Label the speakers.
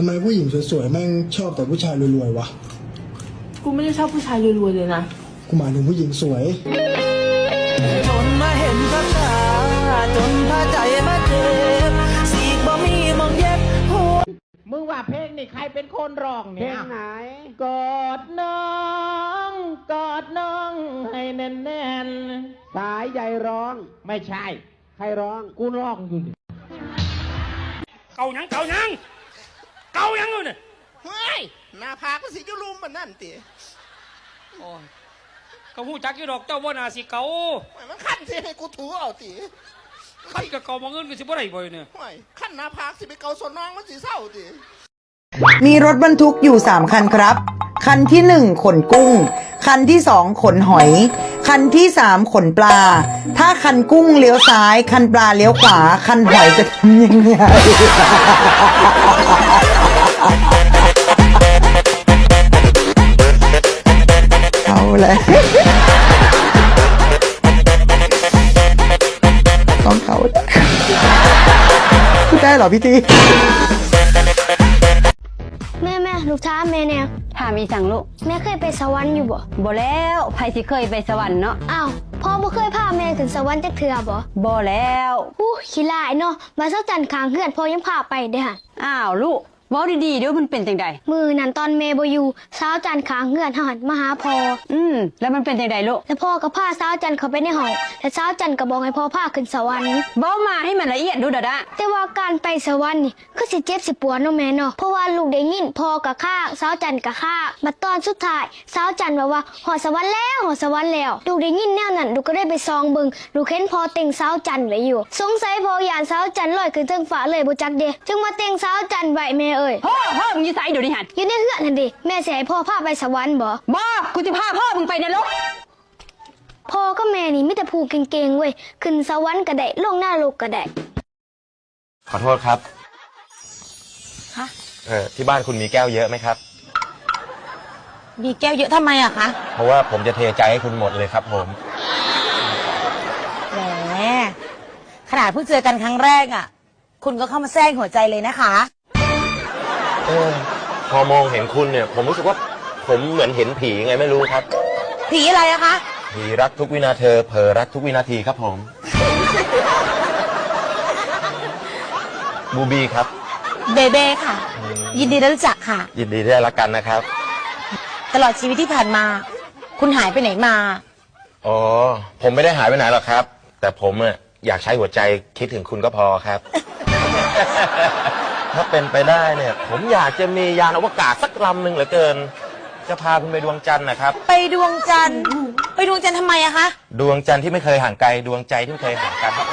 Speaker 1: ทำไมผู้หญิงสวยๆแม่งชอบแต่ผู้ชายรวยๆวะ
Speaker 2: กูไม่ได้ชอบผู้ชายรวยๆเลยนะ
Speaker 1: กูหมายถึงผู้หญิงสวย
Speaker 3: จนมาเห็นกับตาจนพาใจมาเจ็บสีกบ่มีมองเย็บหัว
Speaker 4: มึงว่าเพลงนี่ใครเป็นคนร้อง
Speaker 5: เพล
Speaker 4: เนี่ย
Speaker 5: งไหน
Speaker 4: กอดน้องกอดน้องให้แน่น
Speaker 5: สายใยร้อง
Speaker 4: ๆไม่ใช่
Speaker 5: ใครร้อง
Speaker 4: กูร้องอยู่นี่
Speaker 6: เก่าหยังเก่าหยังเก่าหยังอยู่เนี่ย
Speaker 7: เฮ้ยหน้าผาก มันสิจุลุมมันนั่นติ
Speaker 6: โอ้ยก็หูจักอยู่ดอกเจ้าว่านาสิเก่า
Speaker 7: โอ้ยมันขั้นสิให้กูถูเอาติ
Speaker 6: คันกับเก่ามองเงินก็สิบ่ได้บ่อยเนี่ย
Speaker 7: โอ้ยขั้นหน้าผากสิไปเกาส่วนน้องมันสิเศร้าติ
Speaker 8: มีรถบรรทุกอยู่สามคันครับ คันที่หนึ่งขนกุ้ง คันที่สองขนหอย คันที่สามขนปลา ถ้าคันกุ้งเลี้ยวซ้าย คันปลาเลี้ยวขวา คันหอยจะทำยังไง เอาเลยต้องเขาพูดได้เหรอพี่ที
Speaker 9: แม่แม่ลูกท้าแม่เนี่ย
Speaker 10: ถามอีสังลูก
Speaker 9: แม่เคยไปสวรรค์อยู่บ่
Speaker 10: บ่แล้วไผสิเคยไปสวรรค์เนาะ
Speaker 9: อ้าวพ่อบ่เคยพาแม่ถึงสวรรค์จักเทื่อบ่
Speaker 10: บ่แล้ว
Speaker 9: อู้ขี้ลายเนาะมาเช้าจันทร์ค้างเฮือนพ่อยังพาไปเด้อหั่น
Speaker 10: อ้าวลูก เว้าดีๆเดี๋ยวมันเป็นจังใด
Speaker 9: มือนั้นตอนแม่บ่อยู่เช้าจันทร์ค้างเฮือนเฮาหันมาหาพ่อ
Speaker 10: อืมแล้วมันเป็นจังใดลูก
Speaker 9: แล้วพ่อก็พาเช้าจันทร์เข้าไปในห้องแล้วเช้าจันทร์ก็บอกให้พ่อพาขึ้นสวรรค์
Speaker 10: เว้ามาให้มันละเอียดดูดะดะ
Speaker 9: แต่ว่าการไปสวรรค์นี่คือสิเจ็บสิปวดเนาะแม่เนาะเพราะว่าลูกได้ยินพ่อกับข้าเช้าจันทร์กับข้ามาตอนสุดท้ายเช้าจันทร์บอกว่าหอดสวรรค์แล้วหอดสวรรค์แล้วลูกได้ยินแนวนั้นลูกก็ได้ไปซองเบิงลูกเห็นพ่อเต็งเช้าจันทร์ไว้อยู่ สงสัยพ่อยานเช้าจันทร์ลอยขึ้นเทิงฟ้าเลยบ่จักเด้จึงมาเต็งเช้าจันทร์ไว้แม่เอ้ย
Speaker 10: พ่อพ่อมึงอยู่ไสเดี๋ยวนี้หัน
Speaker 9: อยู่ในเฮือนนั่นดิแม่สิให้พ่อพาไปสวรรค์บ่
Speaker 10: บ่กูจะพาพ่อมึงไปนรก
Speaker 9: พ่อก็แม่นี่มีแต่ผู้เก่งๆเว้ยขึ้นสวรรค์ก็ได้ลงนรกก็ได้
Speaker 11: ขอโทษครับเออที่บ้านคุณมีแก้วเยอะไหมครับ
Speaker 2: มีแก้วเยอะทำไมอะคะ
Speaker 11: เพราะว่าผมจะเทใจให้คุณหมดเลยครับ ผม
Speaker 2: แหมขนาดเพิ่งเจอกันครั้งแรกอะคุณก็เข้ามาแทรกหัวใจเลยนะคะ
Speaker 11: เออพอมองเห็นคุณเนี่ย ผมรู้สึกว่าผมเหมือนเห็นผีไงไม่รู้ครับ
Speaker 2: ผีอะไรอะคะ
Speaker 11: ผีรักทุกวินาเธอเผลอรักทุกวินาทีครับผมบูบีครับ
Speaker 2: เบเบ้ค่ะ ยินดีได้รู้จักค่ะ
Speaker 11: ยินดีที่ได้รักกันนะครับ
Speaker 2: ตลอดชีวิตที่ผ่านมา คุณหายไปไหนมา
Speaker 11: อ๋อ ผมไม่ได้หายไปไหนหรอกครับ แต่ผมอะอยากใช้หัวใจคิดถึงคุณก็พอครับ ถ้าเป็นไปได้เนี่ย ผมอยากจะมียานอวกาศสักลำหนึ่งเหลือเกิน จะพาคุณไปดวงจันทร์นะครับ
Speaker 2: ไปดวงจันทร์ ไปดวงจันทร์ทำไมอะคะ
Speaker 11: ดวงจันทร์ที่ไม่เคยห่างไกล ดวงใจที่ไม่เคยห่างกันครับ